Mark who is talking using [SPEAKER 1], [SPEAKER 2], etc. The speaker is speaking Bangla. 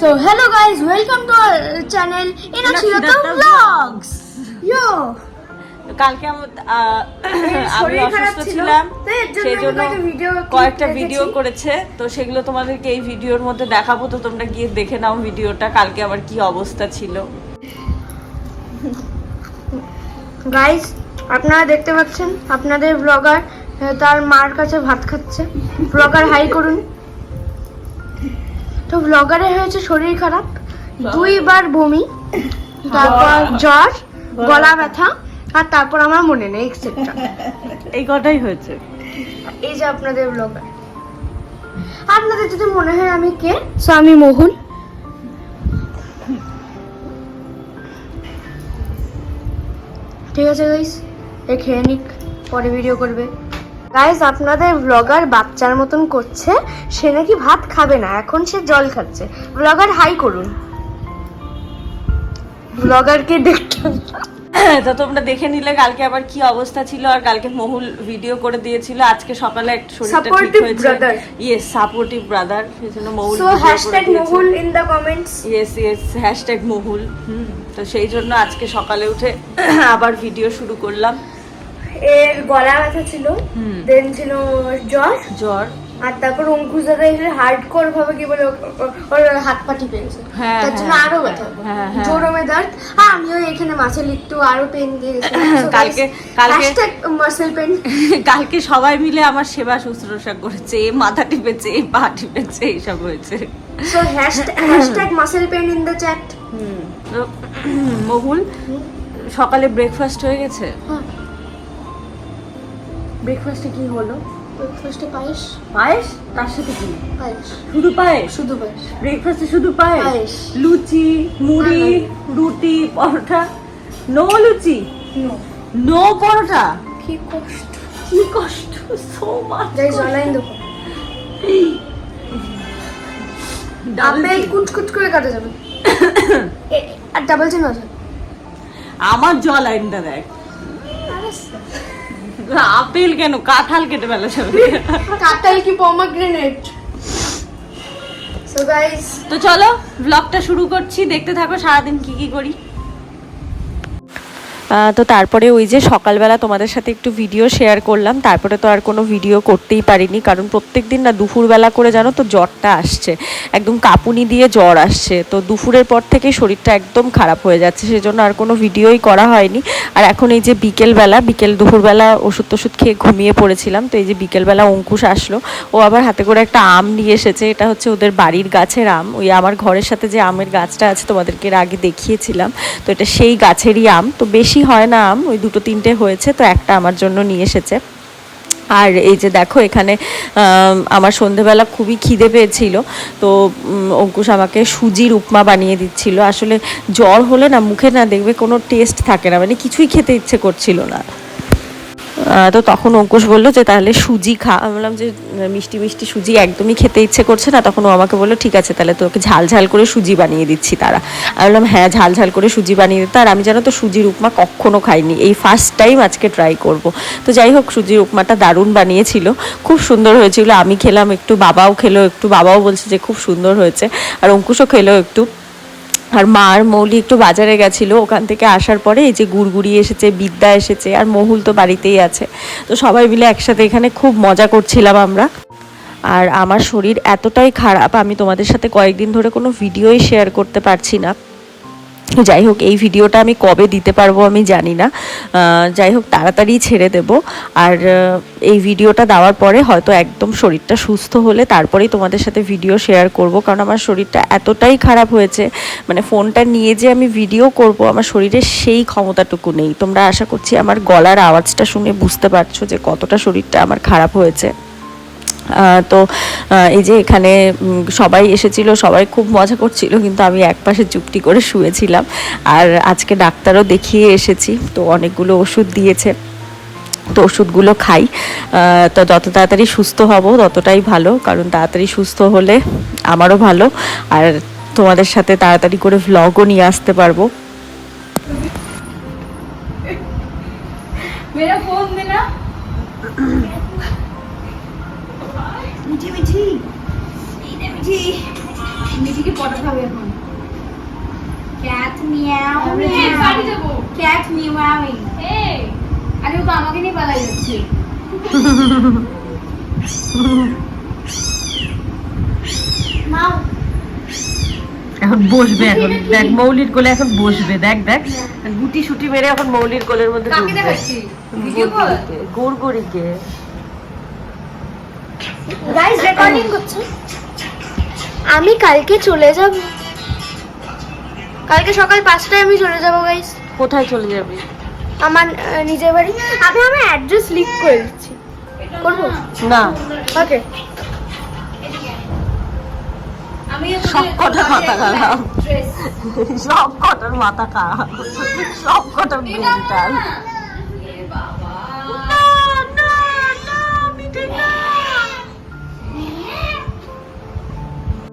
[SPEAKER 1] So hello guys, welcome to our channel Inakshilata Vlogs. Yo,
[SPEAKER 2] কালকে আমি অসুস্থ
[SPEAKER 1] ছিল,
[SPEAKER 2] ছিলাম সেই জন্য
[SPEAKER 1] কয়েকটা।
[SPEAKER 2] ভিডিও করেছে তো সেগুলো তোমাদেরকে এই ভিডিওর মধ্যে দেখাবো তো তোমরা গিয়ে দেখে নাও ভিডিওটা কালকে আমার কি অবস্থা ছিল।
[SPEAKER 1] গাইস আপনারা দেখতে পাচ্ছেন আপনাদের ব্লগার তার মার কাছে ভাত খাচ্ছে। ব্লগার হাই করুন। তো ব্লগারের হয়েছে শরীর খারাপ দুইবার বমি তারপর জ্বর গলা ব্যথা আর তারপর আমার মনে নেই এক্সেট্রা
[SPEAKER 2] এই কটাই হয়েছে?
[SPEAKER 1] এই যে আপনাদের ব্লগার আপনাদের যদি মনে হয় আমি কে? সো আমি মোহুল ঠিক আছে গাইস এ খেয়ে নিক পরে ভিডিও করবে। গাইস আপনাদের ব্লগার বাচ্চার মতন করছে সে নাকি ভাত খাবে না এখন সে জল খাচ্ছে। ব্লগার হাই করুন। ব্লগারকে দেখতে
[SPEAKER 2] তো তোমরা দেখে নিলে কালকে আবার কি অবস্থা ছিল আর কালকে মহুল ভিডিও করে দিয়েছিল। আজকে সকালে একটু শরীরটা ঠিক হয়েছে. ইয়েস সাপোর্টিভ ব্রাদার সেজন্য Mohul
[SPEAKER 1] so hashtag Mohul in the comments
[SPEAKER 2] yes yes hashtag Mohul. হুম তো সেই জন্য আজকে সকালে উঠে আবার ভিডিও শুরু করলাম।
[SPEAKER 1] এর গলা ব্যথা ছিল দেন ছিল জ্বর।
[SPEAKER 2] জ্বর।
[SPEAKER 1] আর তারপর অঙ্কুশ দাদা এসে হার্ডকোর ভাবে কি বলে ওর হাত পা টিপে গেছে।
[SPEAKER 2] হ্যাঁ,
[SPEAKER 1] তার জন্য
[SPEAKER 2] হ্যাঁ,
[SPEAKER 1] আরও ব্যথা।
[SPEAKER 2] হ্যাঁ, হ্যাঁ।
[SPEAKER 1] জোরমে দর্দ আর আমিও এখানে মাসেল একটু আরও পেন দিয়ে
[SPEAKER 2] কালকে- কালকে-
[SPEAKER 1] মাসেল পেন
[SPEAKER 2] কালকে সবাই মিলে আমার সেবা শুশ্রূষা করেছে। এ মাথা টিপেছে এ পা টিপেছে এইসব হয়েছে।
[SPEAKER 1] So hashtag muscle pain in the chat
[SPEAKER 2] Mohul সকালে ব্রেকফাস্ট হয়ে গেছে? ব্রেকফাস্টে কি হলো?
[SPEAKER 1] ফার্স্টে পায়েস।
[SPEAKER 2] পায়েস? তার সাথে কি?
[SPEAKER 1] পায়েস।
[SPEAKER 2] শুধু পায়েস?
[SPEAKER 1] শুধু পায়েস।
[SPEAKER 2] ব্রেকফাস্টে শুধু পায়েস। লুচি মুড়ি রুটি পরোটা? নো লুচি?
[SPEAKER 1] নো
[SPEAKER 2] নো পরোটা?
[SPEAKER 1] কি কষ্ট।
[SPEAKER 2] কি কষ্ট? সো মাচ
[SPEAKER 1] গাইস অনলাইন দেখো। আপেল কুচকুচ করে কাটা যাবে। আর ডাবল চিন আছে?
[SPEAKER 2] আমার জল আইনটা দেখ। আপেল কেন? কাঁঠাল কেটে ফেলা যাবে।
[SPEAKER 1] কাঁঠাল কি পমাগ্রেনেট
[SPEAKER 2] তো চলো ব্লগটা শুরু করছি। দেখতে থাকো সারাদিন কি কি করি। তো তারপরে ওই যে সকালবেলা তোমাদের সাথে একটু ভিডিও শেয়ার করলাম। তারপরে তো আর কোনো ভিডিও করতেই পারিনি, কারণ প্রত্যেক দিন না দুপুরবেলা করে জানো তো জ্বরটা আসছে। একদম কাঁপুনি দিয়ে জ্বর আসছে। তো দুপুরের পর থেকেই শরীরটা একদম খারাপ হয়ে যাচ্ছে, সেজন্য আর কোনো ভিডিওই করা হয়নি। আর এখন এই যে বিকেলবেলা, বিকেল দুপুরবেলা ওষুধ টষুধ খেয়ে ঘুমিয়ে পড়েছিলাম, তো এই যে বিকেলবেলা অঙ্কুশ আসলো। ও আবার হাতে করে একটা আম নিয়ে এসেছে, এটা হচ্ছে ওদের বাড়ির গাছের আম। ওই আমার ঘরের সাথে যে আমের গাছটা আছে তোমাদেরকে আগে দেখিয়েছিলাম, তো এটা সেই গাছেরই আম। তো বেশি হয় না আম ওই দুটো তিনটে হয়েছে তো একটা আমার জন্য নিয়ে এসেছে। আর এই যে দেখো এখানে আম, আমার সন্ধেবেলা খুবই খিদে পেয়েছিল তো অঙ্কুশ আমাকে সুজির উপমা বানিয়ে দিচ্ছিল। আসলে জ্বর হলে না মুখে না দেখবে কোনো টেস্ট থাকে না মানে কিছুই খেতে ইচ্ছে করছিল না। তো তখন অঙ্কুশ বলল যে, তাহলে সুজি খা। আমি বললাম যে, মিষ্টি মিষ্টি সুজি একদমই খেতে ইচ্ছে করছে না। তখন ও আমাকে বলল, ঠিক আছে, তাহলে তোকে ঝাল ঝাল করে সুজি বানিয়ে দিচ্ছি তারা। আমি বললাম হ্যাঁ ঝাল ঝাল করে সুজি বানিয়ে দিতে। আর আমি জানো তো সুজির উপমা কখনো খাইনি। এই ফার্স্ট টাইম আজকে ট্রাই করব। তো যাই হোক, সুজির উপমাটা দারুণ বানিয়েছিল। খুব সুন্দর হয়েছিল। আমি খেলাম একটু, বাবাও খেলো একটু, বাবাও বলছে যে, খুব সুন্দর হয়েছে। আর অঙ্কুশও খেলো একটু। আর মার মৌলি একটু বাজারে গেছিল। ওখান থেকে আসার পরে এই যে গুড়গুড়ি এসেছে, বিদ্যা এসেছে, আর মহুল তো বাড়িতেই আছে। তো সবাই মিলে একসাথে এখানে খুব মজা করছিলাম আমরা। আর আমার শরীর এতটাই খারাপ, আমি তোমাদের সাথে কয়েকদিন ধরে কোনো ভিডিওই শেয়ার করতে পারছি না। যাই হোক, এই ভিডিওটা আমি কবে দিতে পারব আমি জানি না। যাই হোক, তাড়াতাড়ি ছেড়ে দেব। আর এই ভিডিওটা দেওয়ার পরে হয়তো একদম শরীরটা সুস্থ হলে তারপরেই তোমাদের সাথে ভিডিও শেয়ার করব, কারণ আমার শরীরটা এতটাই খারাপ হয়েছে। মানে ফোনটা নিয়ে যে আমি ভিডিও করব, আমার শরীরে সেই ক্ষমতাটুকু নেই। তোমরা আশা করছি আমার গলার আওয়াজটা শুনে বুঝতে পারছ যে কতটা শরীরটা আমার খারাপ হয়েছে। তো এই যে এখানে সবাই এসেছিল, সবাই খুব মজা করছিল, কিন্তু আমি এক পাশে চুপটি করে শুয়েছিলাম। আর আজকে ডাক্তারও দেখিয়ে এসেছি, তো অনেকগুলো ওষুধ দিয়েছে। তো ওষুধগুলো খাই। তো যত তাড়াতাড়ি সুস্থ হব, ততটাই ভালো, কারণ তাড়াতাড়ি সুস্থ হলে আমারও ভালো। আর তোমাদের সাথে তাড়াতাড়ি করে ভ্লগও নিয়ে আসতে পারব।
[SPEAKER 1] মেরা ফোন মিঠি মিঠি। মিঠি মিঠিকে পটা খাবে
[SPEAKER 3] এখন। বসবে এখন। দেখ মৌলির কোলে এখন বসবে। দেখ দেখ। গুটি সুটি মেরে এখন মৌলির কোলের মধ্যে
[SPEAKER 1] গোর
[SPEAKER 3] গোরিকে
[SPEAKER 1] গাইস রেকর্ডিং করছে। আমি কালকে চলে যাব। কালকে সকাল পাঁচটায় আমি চলে যাব গাইস
[SPEAKER 3] কোথায় চলে যাবি?
[SPEAKER 1] আমার নিজের বাড়ি। আমি আমার অ্যাড্রেস লিক করে দিচ্ছি। করব?
[SPEAKER 3] না।
[SPEAKER 1] ওকে
[SPEAKER 3] সব কটা মাথা খারাপ। সব কটার মাথা খারাপ। সব কটার মেন্টাল